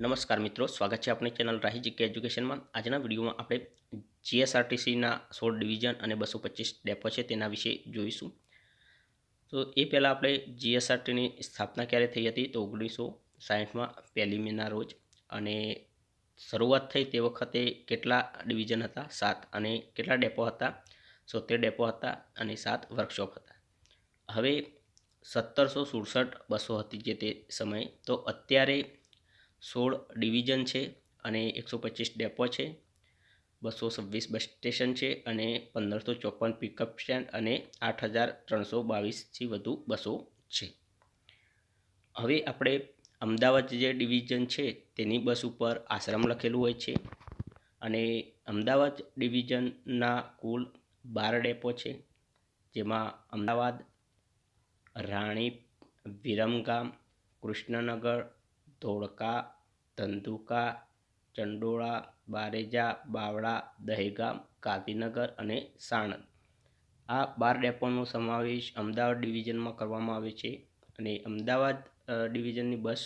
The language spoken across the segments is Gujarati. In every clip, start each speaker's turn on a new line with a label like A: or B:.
A: નમસ્કાર મિત્રો, સ્વાગત છે આપણી ચેનલ રાહી જીકે એજ્યુકેશનમાં. આજના વિડીયોમાં આપણે જીએસઆરટીસીના સોળ ડિવિઝન અને બસો પચીસ ડેપો છે તેના વિશે જોઈશું. તો એ પહેલાં આપણે જીએસઆરટીની સ્થાપના ક્યારે થઈ હતી તો ઓગણીસો સાહીઠમાં પહેલી મેના રોજ અને શરૂઆત થઈ તે વખતે કેટલા ડિવિઝન હતા? સાત અને કેટલા ડેપો હતા? સોતેર ડેપો હતા અને સાત વર્કશોપ હતા. હવે સત્તરસો સુડસઠ બસો હતી જે તે સમયે. તો અત્યારે સોળ ડિવિઝન છે અને એકસો પચીસ ડેપો છે, બસો છવ્વીસ બસ સ્ટેશન છે અને પંદરસો ચોપન પિકઅપ સ્ટેન્ડ અને આઠ હજાર ત્રણસો બાવીસથી વધુ બસો છે. હવે આપણે અમદાવાદ જે ડિવિઝન છે તેની બસ ઉપર આશ્રમ લખેલું હોય છે અને અમદાવાદ ડિવિઝનના કુલ બાર ડેપો છે, જેમાં અમદાવાદ, રાણી, વિરમગામ, કૃષ્ણનગર ધોળકા, ધંધુકા, ચંડોળા, બારેજા, બાવળા, દહેગામ, ગાંધીનગર અને સાણંદ. આ બાર ડેપોનો સમાવેશ અમદાવાદ ડિવિઝનમાં કરવામાં આવે છે અને અમદાવાદ ડિવિઝનની બસ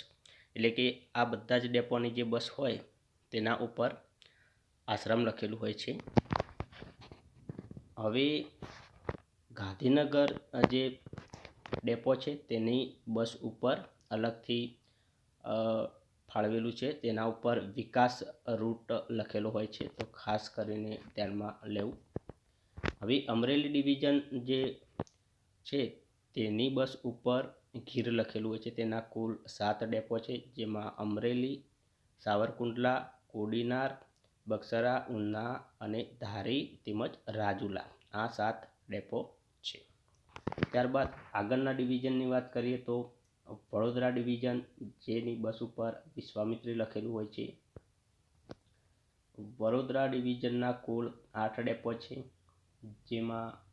A: એટલે કે આ બધા જ ડેપોની જે બસ હોય તેના ઉપર આશ્રમ લખેલું હોય છે. હવે ગાંધીનગર જે ડેપો છે તેની બસ ઉપર અલગથી ફાળવેલું છે. તેના ઉપર વિકાસ રૂટ લખેલો હોય છે. તો ખાસ કરીને ધ્યાનમાં લેવું. હવે અમરેલી ડિવિઝન જે છે, તેની બસ ઉપર ગીર લખેલું હોય છે. તેના કુલ સાત ડેપો છે, જેમાં અમરેલી, સાવરકુંડલા, કોડીનાર, બક્સરા, ઉના અને ધારી તેમજ રાજુલા આ સાત ડેપો છે. ત્યારબાદ આગળના ડિવિઝનની વાત કરીએ તો વડોદરા ડિવિઝન જેની બસ ઉપર વિશ્વામિત્રી લખેલું હોય છે. વડોદરા ડિવિઝનના કુલ આઠ ડેપો છે, જેમાં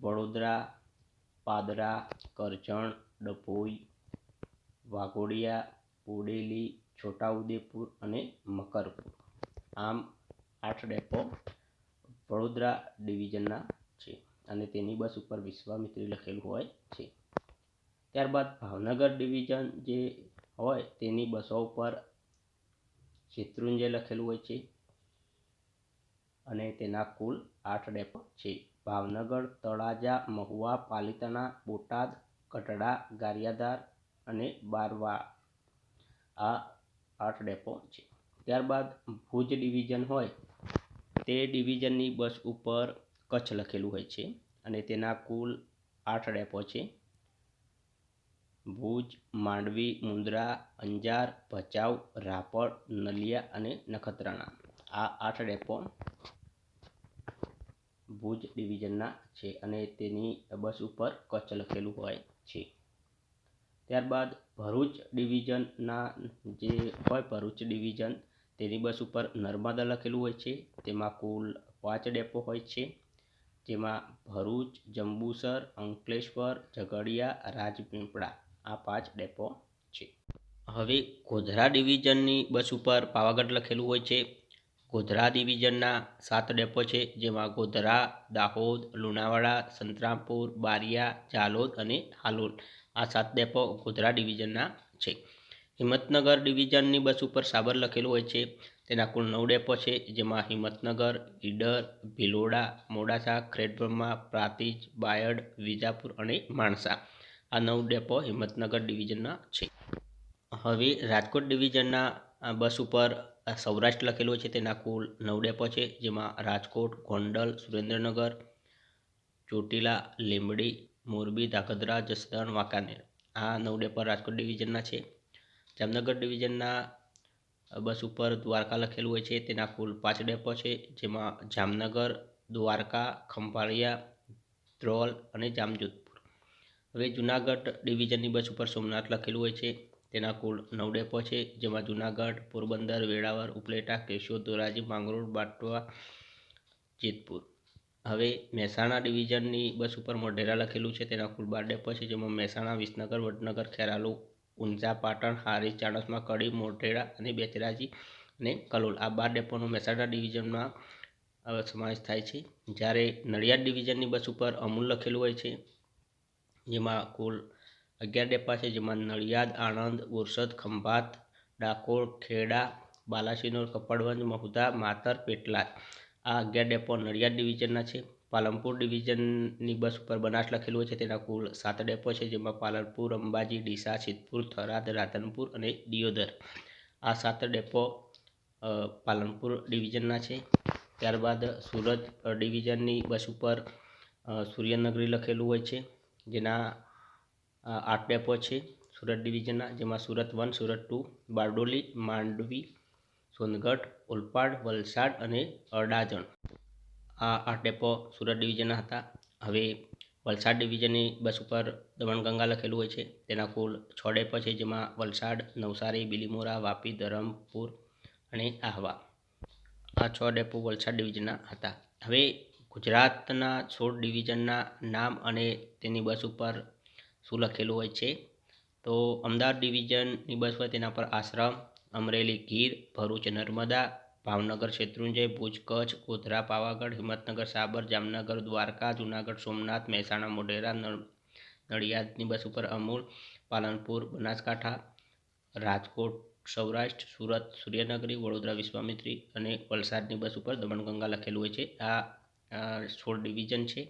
A: વડોદરા, પાદરા, કરજણ, ડભોઈ, વાઘોડિયા, બોડેલી, છોટાઉદેપુર અને મકરપુર. આમ આઠ ડેપો વડોદરા ડિવિઝનના છે અને તેની બસ ઉપર વિશ્વામિત્રી લખેલું હોય છે. ત્યારબાદ ભાવનગર ડિવિઝન જે હોય તેની બસો ઉપર શેત્રુંજય લખેલું હોય છે. અને તેના કુલ આઠ ડેપો છે. ભાવનગર, તળાજા, મહુવા, પાલિતાણા, બોટાદ, કટડા, ગારિયાધાર અને બારવા આ આઠ ડેપો છે. ત્યારબાદ ભુજ ડિવિઝન હોય તે ડિવિઝનની બસ ઉપર કચ્છ લખેલું હોય છે. અને તેના કુલ આઠ ડેપો છે. ભુજ, માંડવી મુન્દ્રા અંજાર, ભચાઉ, રાપર, નલિયા અને નખત્રાણા. આ આઠ ડેપો ભુજ ડિવિઝનના છે અને તેની બસ ઉપર કચ્છ લખેલું હોય છે. ત્યારબાદ ભરૂચ ડિવિઝનના જે હોય ભરૂચ ડિવિઝન, તેની બસ ઉપર નર્મદા લખેલું હોય છે. તેમાં કુલ પાંચ ડેપો હોય છે. જેમાં ભરૂચ, જંબુસર, અંકલેશ્વર, ઝઘડિયા, રાજપીપળા. આ પાંચ ડેપો છે. હવે ગોધરા ડિવિઝનની બસ ઉપર પાવાગઢ લખેલું હોય છે. ગોધરા ડિવિઝનના સાત ડેપો છે, જેમાં ગોધરા, દાહોદ, લુણાવાડા, સંતરામપુર, બારિયા જાલોદ અને હાલોલ. આ સાત ડેપો ગોધરા ડિવિઝનના છે. હિંમતનગર ડિવિઝનની બસ ઉપર સાબર લખેલું હોય છે. તેના કુલ નવ ડેપો છે, જેમાં હિંમતનગર, ઈડર, ભિલોડા, મોડાસા ખેડબ્રહ્મા પ્રાતિજ, બાયડ, વિજાપુર અને માણસા. આ નવ ડેપો હિંમતનગર ડિવિઝનના છે. હવે રાજકોટ ડિવિઝનના બસ ઉપર સૌરાષ્ટ્ર લખેલું છે, તેના કુલ નવ ડેપો છે, જેમાં રાજકોટ, ગોંડલ, સુરેન્દ્રનગર, ચોટીલા, લીંબડી, મોરબી ધાંગધ્રા જસદણ, વાંકાનેર. આ નવ ડેપો રાજકોટ ડિવિઝનના છે. જામનગર ડિવિઝનના બસ ઉપર દ્વારકા લખેલું હોય છે, તેના કુલ પાંચ ડેપો છે, જેમાં જામનગર, દ્વારકા, ખંભાળિયા, ધ્રોલ અને જામજોધપુર. હવે જુનાગઢ ડિવિઝનની બસ ઉપર સોમનાથ લખેલું હોય છે. તેના કુલ નવ ડેપો છે, જેમાં જુનાગઢ, પોરબંદર, વેળાવર, ઉપલેટા, કેશોદ, ધોરાજી, માંગરોળ, બાટવા, જેતપુર. હવે મહેસાણા ડિવિઝનની બસ ઉપર મોઢેરા લખેલું છે. તેના કુલ બાર ડેપો છે, જેમાં મહેસાણા, વિસનગર, વડનગર, ખેરાલુ, ઊંઝા, પાટણ, હારીજ, ચાણસમાં કડી મોઢેરા અને બેચરાજી અને કલોલ. આ બાર ડેપોનો મહેસાણા ડિવિઝનમાં સમાવેશ થાય છે. જ્યારે નડિયાદ ડિવિઝનની બસ ઉપર અમૂલ લખેલું હોય છે જેમાં કુલ અગિયાર ડેપા છે, જેમાં નડિયાદ, આણંદ, બોરસદ, ખંભાત, ડાકોર, ખેડા, બાલાસિનોર, કપડવંજ મહુધા માતર, પેટલાદ. આ અગિયાર ડેપો નડિયાદ ડિવિઝનના છે. પાલનપુર ડિવિઝનની બસ ઉપર બનાસ લખેલું છે. તેના કુલ સાત ડેપો છે, જેમાં પાલનપુર, અંબાજી, ડીસા, સિદ્ધપુર, થરાદ, રાધનપુર અને દિયોદર. આ સાત ડેપો પાલનપુર ડિવિઝનના છે. ત્યારબાદ સુરત ડિવિઝનની બસ ઉપર સૂર્યનગરી લખેલું હોય છે. જેના આઠ ડેપો છે. સુરત ડિવિઝનના, જેમાં સુરત વન, સુરત ટુ, બારડોલી, માંડવી, સોનગઢ, ઓલપાડ, વલસાડ અને અડાજણ. આ આઠ ડેપો સુરત ડિવિઝનના હતા. હવે વલસાડ ડિવિઝનની બસ ઉપર દમણગંગા લખેલું હોય છે. તેના કુલ છ ડેપો છે, જેમાં વલસાડ, નવસારી, બિલીમોરા, વાપી, ધરમપુર અને આહવા. આ છ ડેપો વલસાડ ડિવિઝનના હતા. હવે ગુજરાતના સોળ ડિવિઝનના નામ અને તેની બસ ઉપર શું લખેલું હોય છે? તો અમદાવાદ ડિવિઝનની બસ હોય તેના પર આશ્રમ, અમરેલી ગીર, ભરૂચ નર્મદા, ભાવનગર શેત્રુંજય, ભુજ કચ્છ, ગોધરા, પાવાગઢ, હિંમતનગર, સાબર, જામનગર, દ્વારકા, જુનાગઢ, સોમનાથ, મહેસાણા, મોઢેરા નડિયાદની બસ ઉપર અમૂલ, પાલનપુર, બનાસકાંઠા, રાજકોટ, સૌરાષ્ટ્ર, સુરત, સૂર્યનગરી, વડોદરા, વિશ્વામિત્રી અને વલસાડની બસ ઉપર દમણગંગા લખેલું હોય છે. આ સોળ ડિવિઝન છે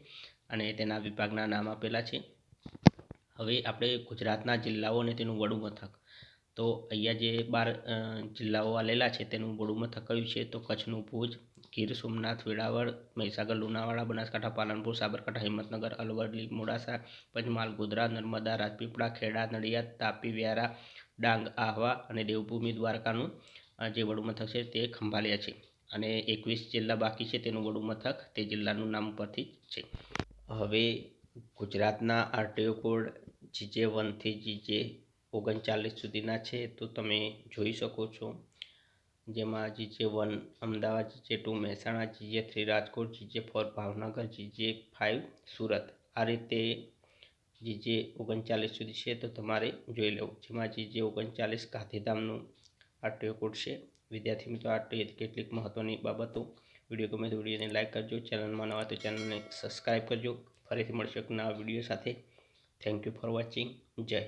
A: અને તેના વિભાગના નામ આપેલા છે. હવે આપણે ગુજરાતના જિલ્લાઓ અને તેનું વડું મથક તો અહીંયા જે બાર જિલ્લાઓ આલેલા છે તેનું વડું મથક કયું છે? તો કચ્છનું ભુજ, ગીર સોમનાથ વેળાવળ મહીસાગર, લુણાવાડા, બનાસકાંઠા, પાલનપુર, સાબરકાંઠા, હિંમતનગર અરવલ્લી મોડાસા, પંચમહાલ, ગોધરા, નર્મદા, રાજપીપળા, ખેડા, નડિયાદ, તાપી, વ્યારા, ડાંગ, આહવા અને દેવભૂમિ દ્વારકાનું જે વડું મથક છે તે ખંભાલિયા છે. અને એકવીસ જિલ્લા બાકી છે તેનું વડું મથક તે જિલ્લાનું નામ પરથી છે. હવે ગુજરાતના આરટીઓ કોડ જીજે વનથી જીજે ઓગણચાલીસ સુધીના છે તો તમે જોઈ શકો છો. જેમાં GJ one Ahmedabad, GJ two Mehsana, GJ three Rajkot, GJ four Bhavnagar, GJ five Surat. આ રીતે જીજે ઓગણચાલીસ સુધી છે તો તમારે જોઈ લેવું. જેમાં જીજે ઓગણચાલીસ ગાંધીધામનું આરટીઓ કોડ છે વિદ્યાર્થી મિત્રો આ કેટલીક મહત્ત્વની બાબતો. વીડિયો ગમે તો વિડીયોને લાઇક કરજો. ચેનલમાં નવા તો ચેનલને સબસ્ક્રાઈબ કરજો. ફરીથી મળશે એક નવા વીડિયો સાથે. થેન્ક યુ ફોર વોચિંગ જય